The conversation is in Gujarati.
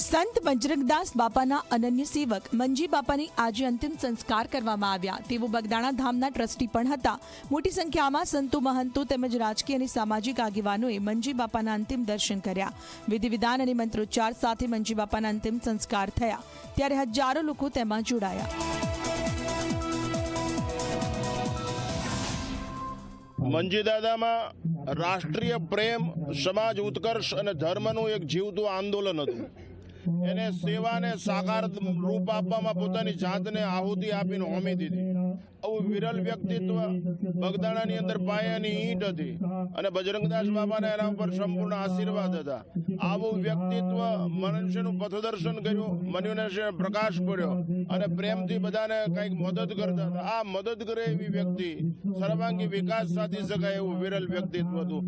સંત બજરંગદાસ બાપાના અનન્ય સેવક મંજી બાપાની આજે અંતિમ સંસ્કાર કરવામાં આવ્યા. તેઓ બગદાણા ધામના ટ્રસ્ટી પણ હતા. મોટી સંખ્યામાં સંતો, મહંતો તેમજ રાજકીય અને સામાજિક આગેવાનોએ મંજી બાપાના અંતિમ દર્શન કર્યા. વિધિ વિધાન અને મંત્રોચ્ચાર સાથે મંજી બાપાના અંતિમ સંસ્કાર થયા. ત્યારે હજારો લોકો તેમાં જોડાયા. મંજી દાદામાં રાષ્ટ્રીય પ્રેમ, સમાજ ઉત્કર્ષ અને ધર્મનું એક જીવતું આંદોલન હતું. એને સેવાને સાકાર રૂપ આપવામાં પોતાની જાતને આહુતિ આપીને હોમી દીધી. આવું વિરલ વ્યક્તિત્વ બગદાણાની અંદર પાયાની ઈંટ હતી અને બજરંગદાસ બાબાના એના ઉપર સંપૂર્ણ આશીર્વાદ હતા. આવું વ્યક્તિત્વ મનુષ્યનું પથદર્શન કર્યું મનુષ્ય પ્રકાશ પડ્યો અને પ્રેમથી બધાને કંઈક મદદ કરતા હતા. આ મદદ કરે એવી વ્યક્તિ સર્વાંગી વિકાસ સાધી શકાય એવું વિરલ વ્યક્તિત્વ હતું.